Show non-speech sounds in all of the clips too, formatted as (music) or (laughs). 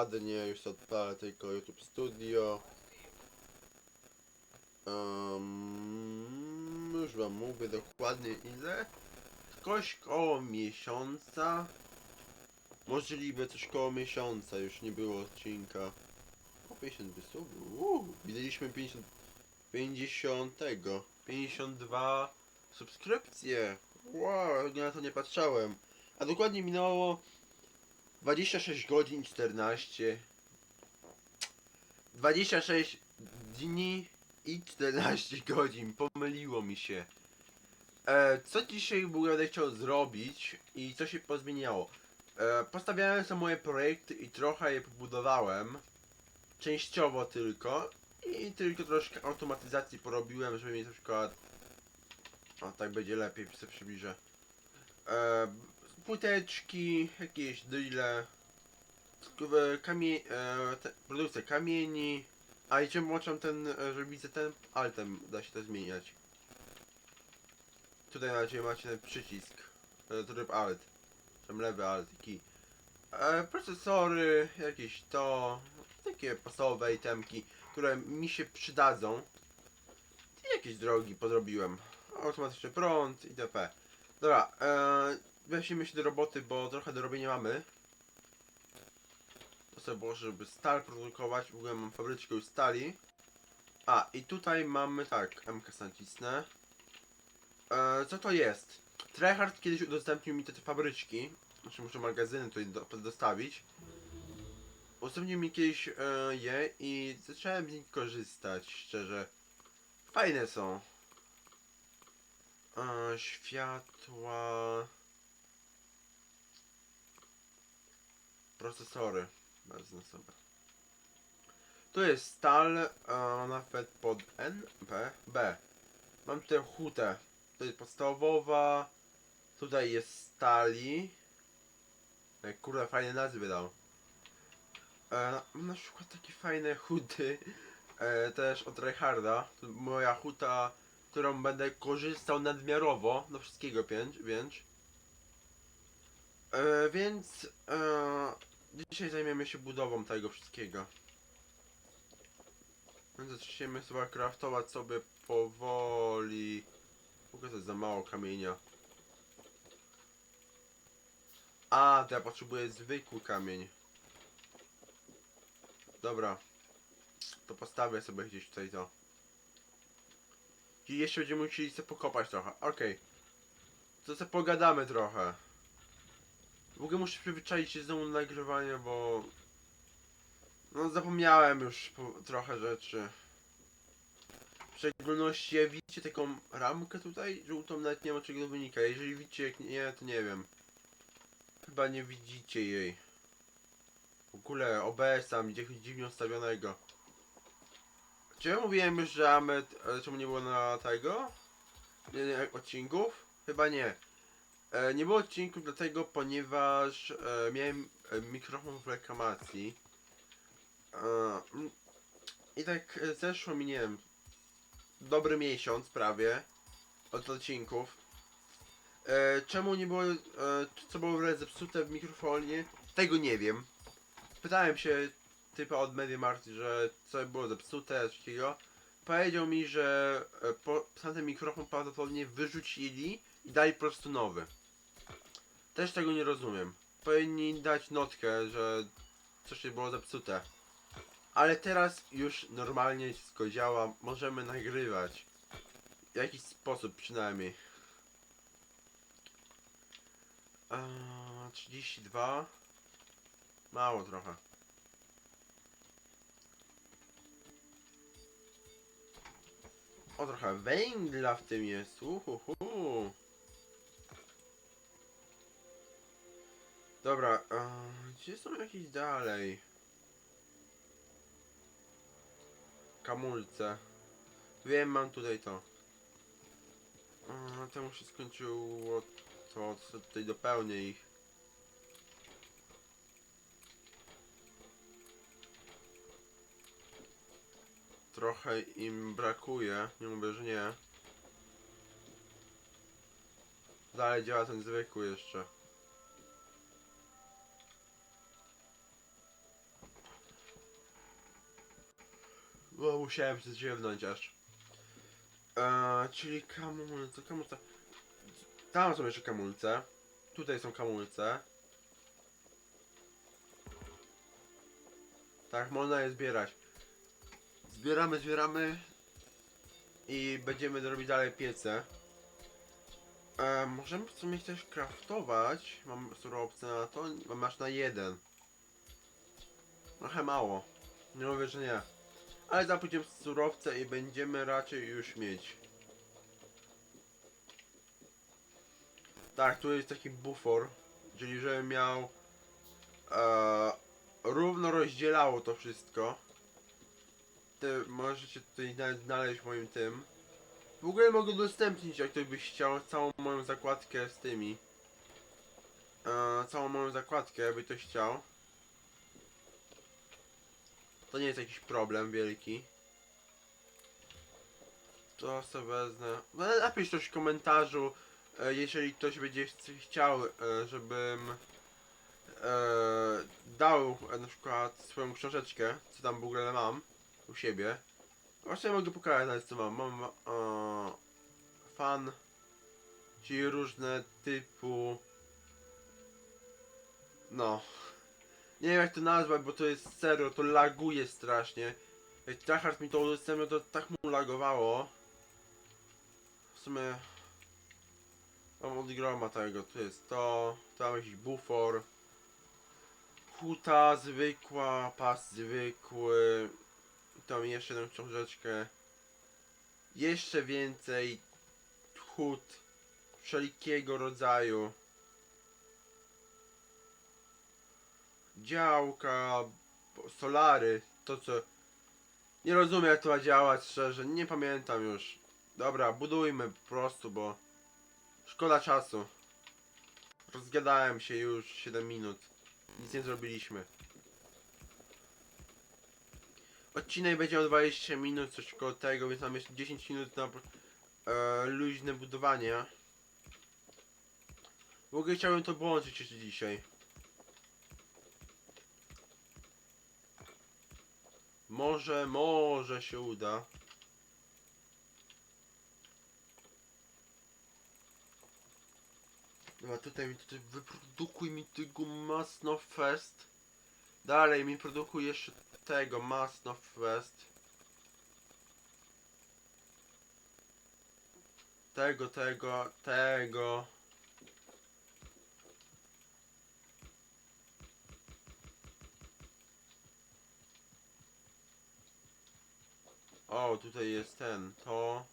dokładnie już odpalę tylko YouTube Studio. Um, już wam mówię dokładnie ile. Coś koło miesiąca. Możliwe coś koło miesiąca, już nie było odcinka. O 50 wysłów. Uuu, widzieliśmy 50. 50 tego. 52 subskrypcje. Wow, ja na to nie patrzałem. A dokładnie minęło 26 godzin 14 26 dni i 14 (laughs) godzin. Pomyliło mi się. E, co dzisiaj będę chciał zrobić i co się pozmieniało? E, postawiałem sobie moje projekty i trochę je pobudowałem. Częściowo tylko. I tylko troszkę automatyzacji porobiłem, żeby mieć na przykład... O, tak będzie lepiej, sobie przybliżę. E, płyteczki, jakieś drille, kamie... E, te, produkcja kamieni. A i czym włączam ten, e, że widzę ten altem, da się to zmieniać. Tutaj macie, macie ten przycisk, e, tryb alt, tam lewy alt, key. E, procesory, jakieś to, takie podstawowe itemki, które mi się przydadzą. I jakieś drogi podrobiłem. Automatyczny prąd itp. Dobra, e, weźmiemy się do roboty, bo trochę do robienia mamy. To sobie było, żeby stal produkować. W ogóle mam fabryczkę już stali. A, i tutaj mamy tak, MK nacisnę. E, co to jest? Tryhard kiedyś udostępnił mi te, te fabryczki. Znaczy muszę magazyny tutaj do, dostawić. Udostępnił mi kiedyś e, je i zacząłem z nich korzystać, szczerze. Fajne są. E, światła... Procesory. Wezmę sobie. Tu jest stal, e, nawet pod N, P, B. Mam tutaj hutę. To jest podstawowa. Tutaj jest stali. Jak kurde fajne nazwy dał. E, mam na przykład takie fajne huty. E, też od Reinharda. To moja huta, którą będę korzystał nadmiarowo. Do wszystkiego pięć, więc. E, więc e, dzisiaj zajmiemy się budową tego wszystkiego. Więc zaczniemy sobie craftować sobie powoli. To jest za mało kamienia. A, to ja potrzebuję zwykły kamień. Dobra. To postawię sobie gdzieś tutaj to. I jeszcze będziemy musieli sobie pokopać trochę. Okej. To sobie pogadamy trochę. W ogóle muszę przyzwyczaić się znowu na nagrywanie, bo... No zapomniałem już trochę rzeczy. W szczególności, jak widzicie taką ramkę tutaj, żółtą, nawet nie ma czego wynika. Jeżeli widzicie, jak nie, to nie wiem. Chyba nie widzicie jej. W ogóle OBS tam gdzieś dziwnie ustawionego. Czy ja mówiłem już, że Amet, czemu nie było na tego? Nie, nie, odcinków? Chyba nie. E, nie było odcinków dlatego, ponieważ e, miałem e, mikrofon w reklamacji. E, I tak e, zeszło mi, nie wiem, dobry miesiąc prawie od odcinków. E, czemu nie było, e, co było zepsute w mikrofonie? Tego nie wiem. Pytałem się typa od MediaMarkt, że co było zepsute, takiego. Powiedział mi, że e, po, sam ten mikrofon prawdopodobnie wyrzucili i dali po prostu nowy. Też tego nie rozumiem. Powinni dać notkę, że coś nie było zepsute. Ale teraz już normalnie wszystko działa, możemy nagrywać. W jakiś sposób przynajmniej. Eee, 32 Mało trochę. O, trochę węgla w tym jest. Uhuhu. Dobra, gdzie są jakieś dalej? Kamulce. Wiem, mam tutaj to. Eee, temu się skończyło to, co tutaj dopełnię ich. Trochę im brakuje, nie mówię, że nie. Dalej działa ten zwykły jeszcze. Musiałem się ziewnąć aż. Eee, czyli kamulce, kamulce. Tam są jeszcze kamulce. Tutaj są kamulce. Tak, można je zbierać. Zbieramy, zbieramy. I będziemy robić dalej piece. E, możemy w sumie coś craftować. Mam surowce na to. Mam aż na jeden. Trochę mało. Nie mówię, że nie. Ale zapójdziemy surowce i będziemy raczej już mieć. Tak, tu jest taki bufor. Czyli żebym miał e, równo rozdzielało to wszystko. Ty możecie tutaj znaleźć w moim tym. W ogóle mogę udostępnić, jak ktoś by chciał, całą moją zakładkę z tymi. E, całą moją zakładkę, jakby ktoś chciał. To nie jest jakiś problem wielki. To sobie wezmę. No, napisz coś w komentarzu, e, jeżeli ktoś będzie ch- chciał, e, żebym e, dał na przykład swoją książeczkę, co tam w ogóle mam u siebie. Właśnie mogę pokazać co mam. Mam fan, czyli różne typu. No. Nie wiem jak to nazwać, bo to jest serio, to laguje strasznie. Jak Trachard mi to udostępnił, to tak mu lagowało. W sumie... Mam od groma tego, tu jest to, tu mam jakiś bufor. Huta zwykła, pas zwykły. Tam jeszcze jedną książeczkę. Jeszcze więcej hut wszelkiego rodzaju. Działka, solary, to co... Nie rozumiem jak to ma działać szczerze, nie pamiętam już. Dobra, budujmy po prostu, bo... Szkoda czasu. Rozgadałem się już 7 minut. Nic nie zrobiliśmy. Odcinek będzie o 20 minut, coś koło tego, więc mam jeszcze 10 minut na e, luźne budowanie. W ogóle chciałbym to połączyć jeszcze dzisiaj. Może, może się uda. Dobra, tutaj mi tutaj wyprodukuj mi tego Masno Fest. Dalej mi produkuj jeszcze tego Masno Fest. Tego, tego, tego. O, tutaj jest ten, to.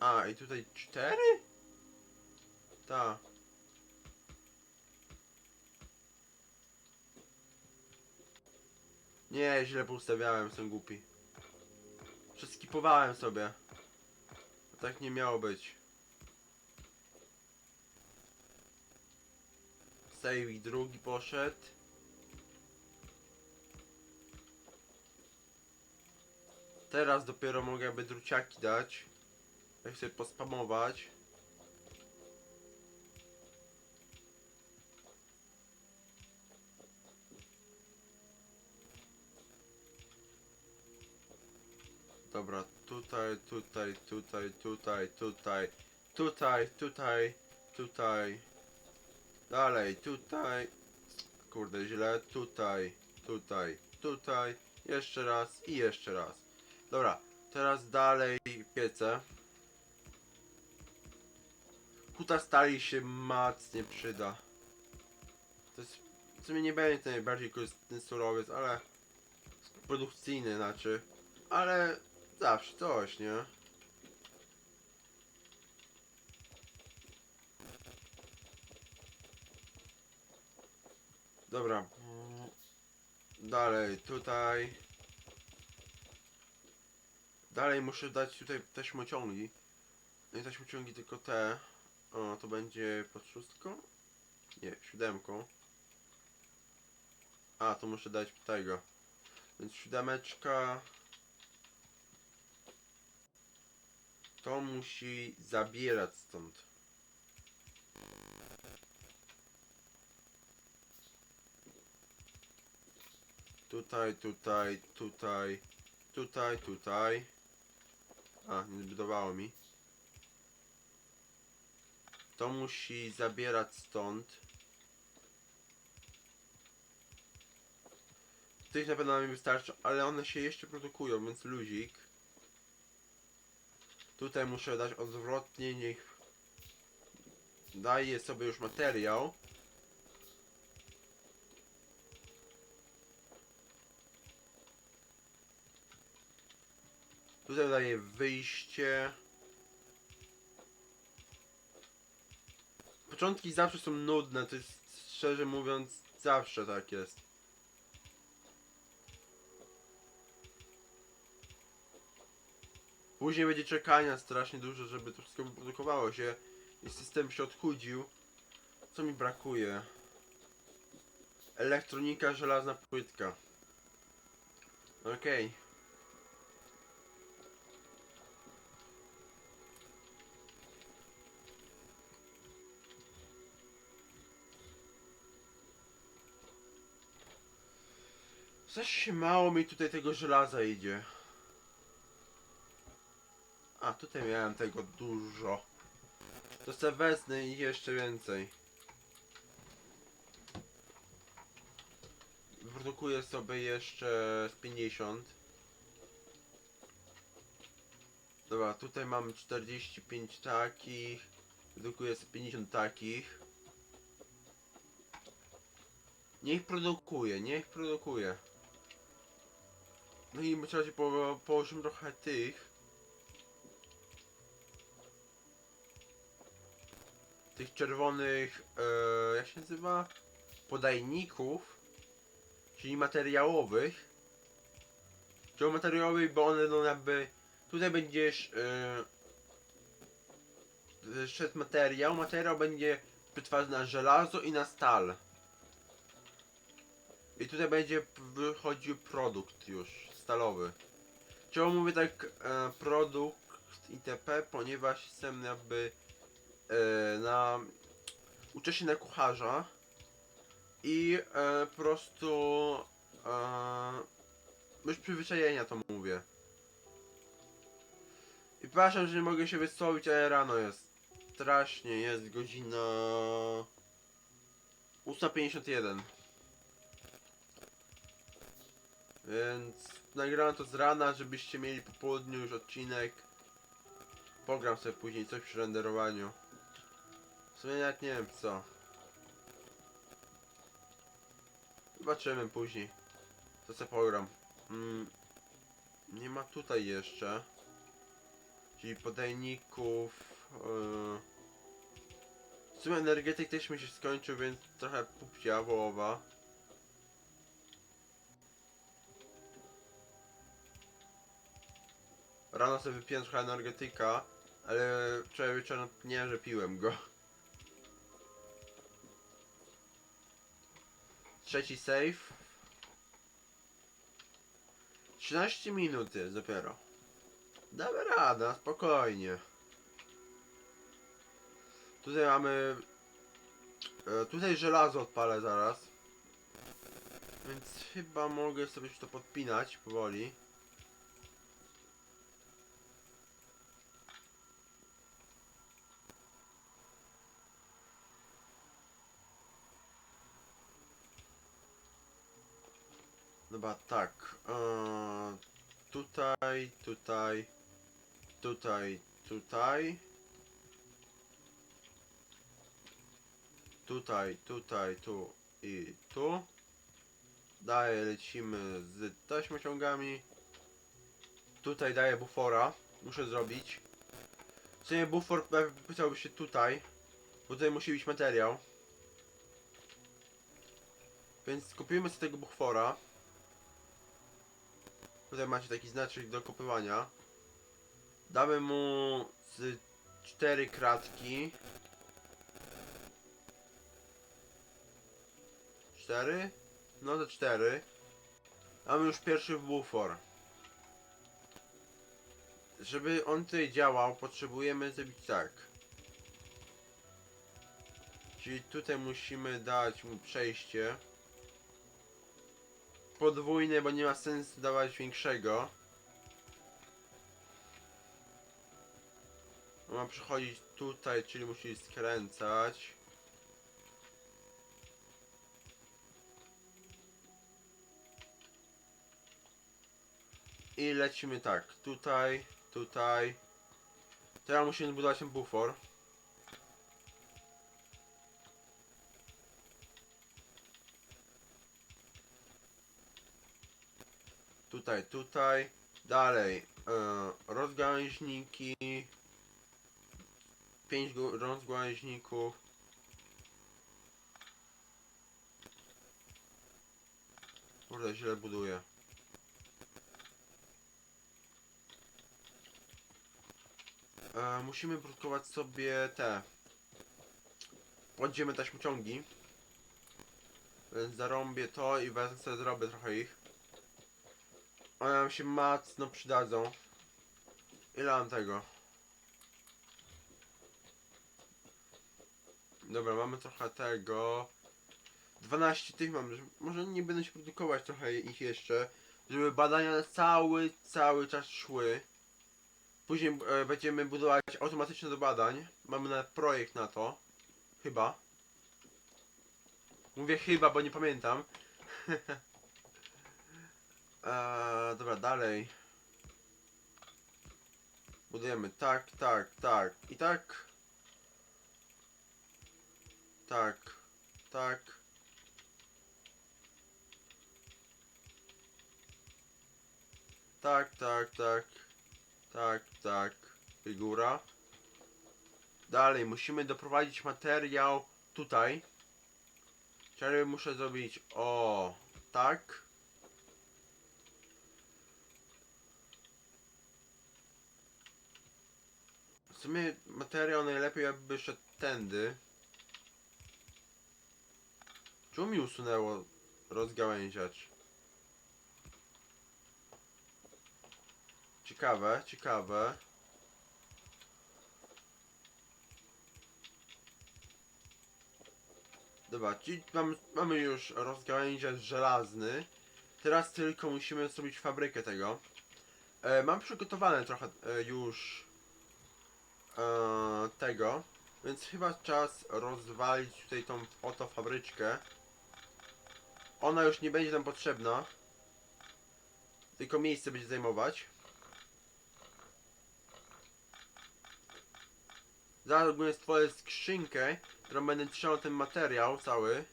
A, i tutaj cztery? Ta. Nie, źle poustawiałem, jestem głupi. Przeskipowałem sobie. Tak nie miało być. Save drugi poszedł. Teraz dopiero mogę jakby druciaki dać. Jak sobie pospamować. Dobra, tutaj, tutaj, tutaj, tutaj, tutaj, tutaj, tutaj, tutaj. Dalej, tutaj. Kurde, źle. Tutaj, tutaj, tutaj. Jeszcze raz i jeszcze raz. Dobra, teraz dalej piece. Huta stali się macnie przyda. To jest, w sumie nie będzie to najbardziej korzystny surowiec, ale produkcyjny znaczy. Ale zawsze coś, nie? Dobra. Dalej, tutaj. Dalej muszę dać tutaj taśmociągi. Nie taśmociągi, tylko te. O, to będzie pod szóstką? Nie, siódemką. A, to muszę dać tego. Więc siódemeczka. To musi zabierać stąd. Tutaj, tutaj, tutaj, tutaj, tutaj. A, nie zbudowało mi. To musi zabierać stąd. Tych na pewno nam wystarczy, ale one się jeszcze produkują, więc luzik. Tutaj muszę dać odwrotnie, niech daje sobie już materiał. Tutaj daję wyjście. Początki zawsze są nudne, to jest szczerze mówiąc zawsze tak jest. Później będzie czekania strasznie dużo, żeby to wszystko wyprodukowało się i system się odchudził. Co mi brakuje? Elektronika, żelazna płytka. Okej. Coś mało mi tutaj tego żelaza idzie. A, tutaj miałem tego dużo. To se wezmę i jeszcze więcej. Produkuję sobie jeszcze z 50. Dobra, tutaj mamy 45 takich. Produkuję sobie 50 takich. Niech produkuje, niech produkuje. No i trzeba się po, położymy trochę tych. Tych czerwonych, e, jak się nazywa? Podajników. Czyli materiałowych. Czyli materiałowych, bo one no jakby... Tutaj będziesz... E, szedł materiał. Materiał będzie przetwarzany na żelazo i na stal. I tutaj będzie wychodził produkt już stalowy. Czemu mówię tak e, produkt itp, ponieważ jestem jakby e, na uczę się na kucharza i e, po prostu e, już przyzwyczajenia to mówię. I przepraszam, że nie mogę się wysłowić, ale rano jest. Strasznie, jest godzina 8.51. Więc nagrałem to z rana, żebyście mieli po południu już odcinek. Pogram sobie później coś przy renderowaniu. W sumie nie wiem co. Zobaczymy później. Co sobie pogram. Mm, nie ma tutaj jeszcze. Czyli podajników. Yy. W sumie energetyk też mi się skończył, więc trochę pupcia wołowa. Rano sobie wypiłem trochę energetyka, ale wczoraj wieczorem nie, że piłem go. Trzeci save. 13 minut jest dopiero. Damy radę, spokojnie. Tutaj mamy... e, Tutaj żelazo odpalę zaraz. Więc chyba mogę sobie to podpinać powoli. Dobra, tak. Eee, tutaj, tutaj, tutaj, tutaj. Tutaj, tutaj, tu i tu. Dalej lecimy z taśmociągami. Tutaj daję bufora. Muszę zrobić. W sumie bufor pisałby się tutaj. Bo tutaj musi być materiał. Więc kupimy sobie tego bufora. Tutaj macie taki znaczek do kopywania. Damy mu z cztery kratki. Cztery? No to cztery. Mamy już pierwszy bufor. Żeby on tutaj działał, potrzebujemy zrobić tak. Czyli tutaj musimy dać mu przejście. Podwójny, bo nie ma sensu dawać większego. Ma przychodzić tutaj, czyli musi skręcać. I lecimy tak, tutaj, tutaj. Teraz musimy budować ten bufor. Tutaj, tutaj. Dalej. E, rozgałęźniki. Pięć gó- rozgałęźników. Kurde, źle buduję. E, musimy produkować sobie te podziemne taśmociągi. Więc zarąbię to i wezmę sobie zrobię trochę ich. One nam się mocno przydadzą. Ile mam tego? Dobra, mamy trochę tego. 12 tych mam. że- Może nie będę się produkować trochę ich jeszcze. Żeby badania cały, cały czas szły. Później e, będziemy budować automatyczne do badań. Mamy nawet projekt na to. Chyba. Mówię chyba, bo nie pamiętam. (laughs) eee, dobra, dalej. Budujemy tak, tak, tak. I tak. Tak. Tak. Tak, tak, tak. Tak, tak. Figura. Dalej, musimy doprowadzić materiał tutaj. Czyli muszę zrobić o tak. W sumie materiał najlepiej jakby szedł tędy. Czemu mi usunęło rozgałęziacz? Ciekawe, ciekawe. Dobra, mamy, mamy już rozgałęziacz żelazny. Teraz tylko musimy zrobić fabrykę tego. E, mam przygotowane trochę e, już e, tego, więc chyba czas rozwalić tutaj tą oto fabryczkę. Ona już nie będzie nam potrzebna. Tylko miejsce będzie zajmować. Zaraz ogólnie stworzę skrzynkę, którą będę trzymał ten materiał cały.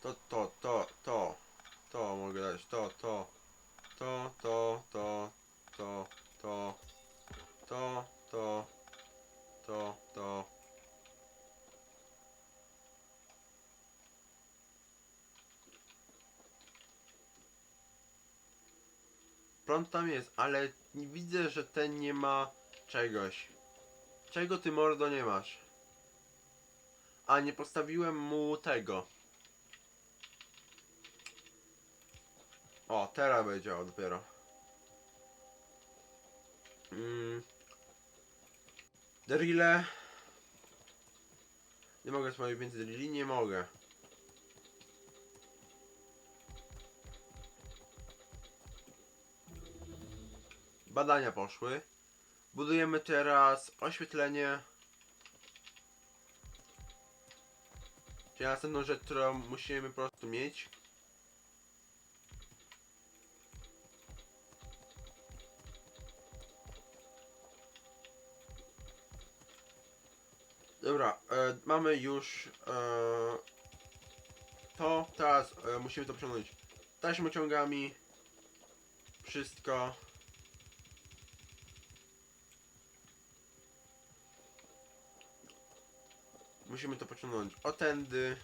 To, to, to, to, to, to, to, to, to, to, to, to, to, to. Prąd tam jest, ale widzę, że ten nie ma czegoś. Czego ty mordo nie masz? A nie postawiłem mu tego. O, teraz będzie dopiero. Mm. Drille. Nie mogę swoich więcej drilli, nie mogę. Badania poszły. Budujemy teraz oświetlenie. Czyli następną rzecz, którą musimy po prostu mieć. Dobra, e, mamy już e, to. Teraz e, musimy to przeciągnąć taśmociągami. Wszystko. Musimy to pociągnąć o tędy.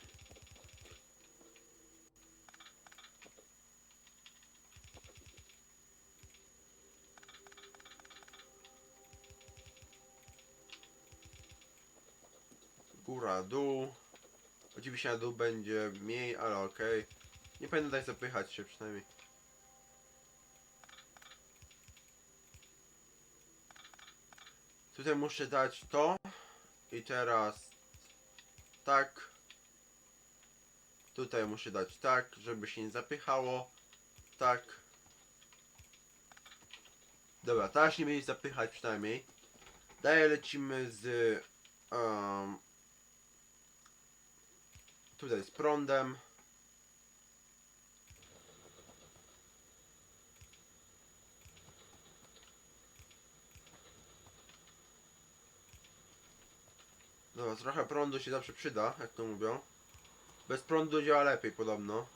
Dół będzie mniej, ale okej. Nie powinno dać zapychać się przynajmniej. Tutaj muszę dać to. I teraz tak. Tutaj muszę dać tak, żeby się nie zapychało. Tak. Dobra, teraz nie będzie zapychać przynajmniej. Dalej lecimy z... em, tutaj z prądem. Dobra, trochę prądu się zawsze przyda, jak to mówią. Bez prądu działa lepiej podobno.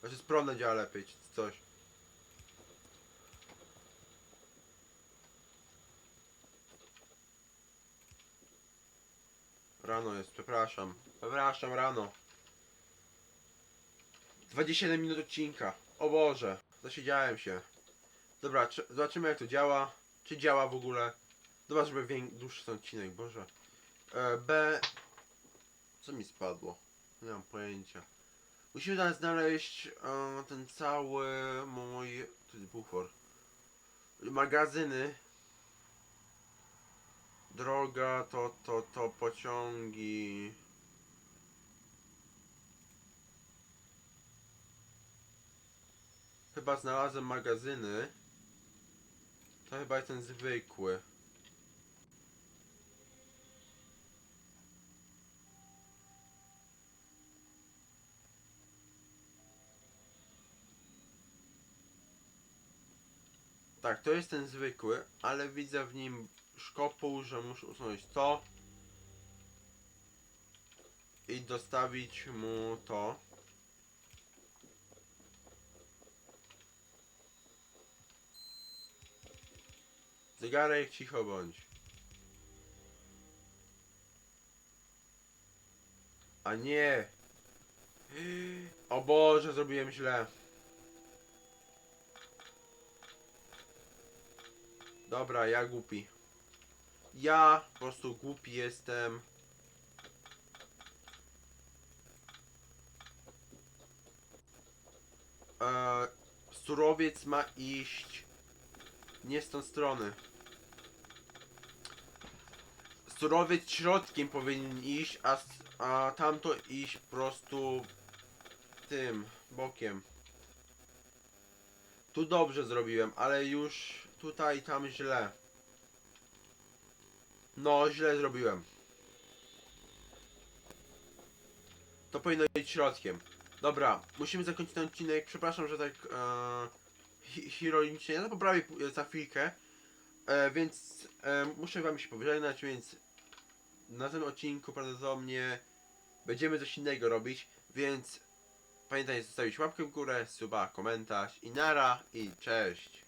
Znaczy z prądem działa lepiej, czy coś. Rano jest, przepraszam. Przepraszam, rano. 27 minut odcinka. O Boże, zasiedziałem się. Dobra, czy- zobaczymy jak to działa. Czy działa w ogóle. Dobra, żeby dłuższy ten odcinek, Boże. E, B... Co mi spadło? Nie mam pojęcia. Musimy teraz znaleźć e, ten cały mój... Tu jest bufor. Magazyny. Droga, to, to, to, pociągi. Chyba znalazłem magazyny. To chyba jest ten zwykły. Tak, to jest ten zwykły, ale widzę w nim szkopuł, że muszę usunąć to i dostawić mu to. Zegarek, cicho bądź. A nie! O Boże, zrobiłem źle. Dobra, ja głupi. Ja po prostu głupi jestem. Eee, surowiec ma iść nie z tą strony. Surowiec środkiem powinien iść, a, a tamto iść po prostu tym bokiem. Tu dobrze zrobiłem, ale już tutaj tam źle. No, źle zrobiłem. To powinno być środkiem. Dobra, musimy zakończyć ten odcinek. Przepraszam, że tak e, ironicznie. Ja poprawię p- za chwilkę. E, więc e, muszę wam się pożegnać, więc na tym odcinku prawdopodobnie będziemy coś innego robić, więc pamiętaj zostawić łapkę w górę, suba, komentarz i nara i cześć.